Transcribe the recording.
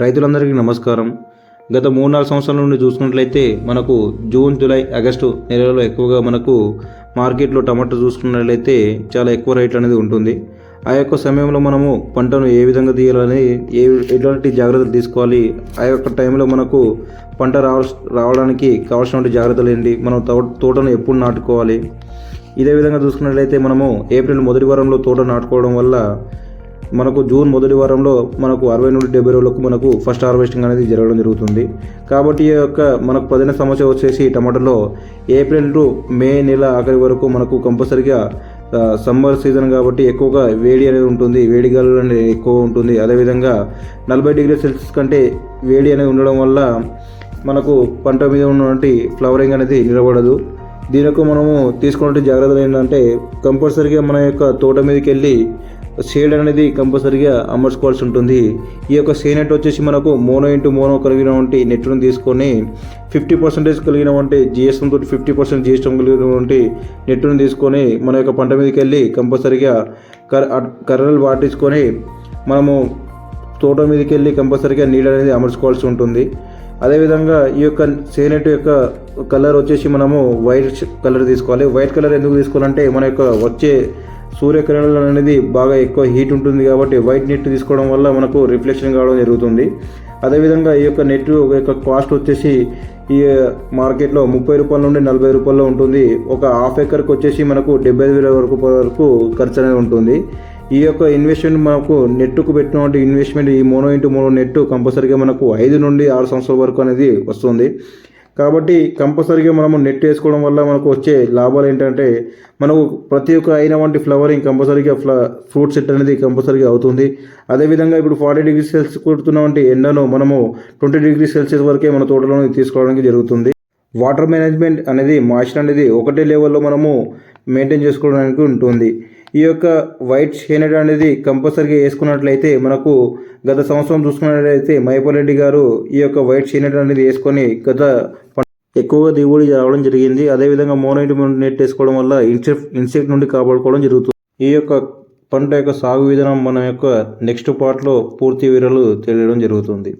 రైతులందరికీ నమస్కారం. గత మూడు నాలుగు సంవత్సరాల నుండి చూసుకున్నట్లయితే మనకు జూన్ జూలై ఆగస్టు నెలలో ఎక్కువగా మనకు మార్కెట్లో టమాటా చూసుకున్నట్లయితే చాలా ఎక్కువ రేట్లు అనేది ఉంటుంది. ఆ యొక్క సమయంలో మనము పంటను ఏ విధంగా తీయాలని ఏ ఎటువంటి జాగ్రత్తలు తీసుకోవాలి? ఆ యొక్క టైంలో మనకు పంట రావ రావడానికి కావాల్సినటువంటి జాగ్రత్తలు ఏంటి? మనం తోటను ఎప్పుడు నాటుకోవాలి? ఇదే విధంగా చూసుకున్నట్లయితే మనము ఏప్రిల్ మొదటి వారంలో తోట నాటుకోవడం వల్ల మనకు జూన్ మొదటి వారంలో మనకు అరవై నుండి డెబ్బై రోజులకు మనకు ఫస్ట్ హార్వెస్టింగ్ అనేది జరగడం జరుగుతుంది. కాబట్టి ఈ యొక్క మనకు ప్రధాన సమస్య వచ్చేసి టమాటాలో ఏప్రిల్ టు మే నెల ఆఖరి వరకు మనకు కంపల్సరిగా సమ్మర్ సీజన్ కాబట్టి ఎక్కువగా వేడి అనేది ఉంటుంది. వేడి గాలులు అనేది ఎక్కువ ఉంటుంది. అదేవిధంగా నలభై డిగ్రీ సెల్సియస్ కంటే వేడి అనేది ఉండడం వల్ల మనకు పంట మీద ఉన్నటువంటి ఫ్లవరింగ్ అనేది నిలబడదు. దీనికి మనము తీసుకునే జాగ్రత్తలు ఏంటంటే కంపల్సరీగా మన యొక్క తోట మీదకి వెళ్ళి షేడ్ అనేది కంపల్సరీగా అమర్చుకోవాల్సి ఉంటుంది. ఈ యొక్క సే నెట్ వచ్చేసి మనకు మోనో ఇంటూ మోనో కలిగినటువంటి నెట్ను తీసుకొని ఫిఫ్టీ పర్సెంటేజ్ కలిగినటువంటి జిఎస్ఎం తోటి ఫిఫ్టీ పర్సెంట్ జిఎస్ఎం కలిగినటువంటి నెట్ను తీసుకొని మన యొక్క పంట మీదకి వెళ్ళి కంపల్సరీగా కర్ కర్రలు వాటించుకొని మనము తోట మీదకి వెళ్ళి కంపల్సరీగా నీళ్ళు అనేది అమర్చుకోవాల్సి ఉంటుంది. అదేవిధంగా ఈ యొక్క సేనెట్ యొక్క కలర్ వచ్చేసి మనము వైట్ కలర్ తీసుకోవాలి. వైట్ కలర్ ఎందుకు తీసుకోవాలంటే మన యొక్క వచ్చే సూర్యకిరణాలు అనేది బాగా ఎక్కువ హీట్ ఉంటుంది కాబట్టి వైట్ నెట్ తీసుకోవడం వల్ల మనకు రిఫ్లెక్షన్ కావడం జరుగుతుంది. అదేవిధంగా ఈ యొక్క నెట్ యొక్క కాస్ట్ వచ్చేసి ఈ మార్కెట్లో ముప్పై రూపాయల నుండి నలభై రూపాయల్లో ఉంటుంది. ఒక హాఫ్ ఎకర్కి వచ్చేసి మనకు డెబ్బై ఐదు వేల వరకు వరకు ఖర్చు అనేది ఉంటుంది. ఈ యొక్క ఇన్వెస్ట్మెంట్ మనకు నెట్కు పెట్టినటువంటి ఇన్వెస్ట్మెంట్ ఈ మోనో ఇంటూ మోనో నెట్ కంపల్సరీగా మనకు ఐదు నుండి ఆరు సంవత్సరాల వరకు అనేది వస్తుంది. కాబట్టి కంపల్సరీగా మనము నెట్ వేసుకోవడం వల్ల మనకు వచ్చే లాభాలు ఏంటంటే మనకు ప్రతి ఒక్క అయిన వంటి ఫ్లవరింగ్ కంపల్సరీగా ఫ్ల ఫ్రూట్ సెట్ అనేది కంపల్సరీగా అవుతుంది. అదేవిధంగా ఇప్పుడు ఫార్టీ డిగ్రీ సెల్సియస్ కొడుతున్నటువంటి ఎండను మనము ట్వంటీ డిగ్రీ సెల్సియస్ వరకే మన తోటలో తీసుకోవడానికి జరుగుతుంది. వాటర్ మేనేజ్మెంట్ అనేది మాయిశ్చర్ అనేది ఒకటే లెవెల్లో మనము మెయింటైన్ చేసుకోవడానికి ఉంటుంది. ఈ యొక్క వైట్ షేనెడ్ అనేది కంపల్సరీగా వేసుకున్నట్లయితే మనకు గత సంవత్సరం చూసుకున్నట్లయితే మైపల్లెడ్డి గారు ఈ యొక్క వైట్ షేనెడ్ అనేది వేసుకొని గత ఎక్కువగా దిగుబడి రావడం జరిగింది. అదేవిధంగా మోనైట్ నెట్ వేసుకోవడం వల్ల ఇన్సెక్ట్ ఇన్సెక్ట్ నుండి కాపాడుకోవడం జరుగుతుంది. ఈ యొక్క పంట యొక్క సాగు విధానం మన యొక్క నెక్స్ట్ పార్ట్లో పూర్తి వివరాలు తెలియడం జరుగుతుంది.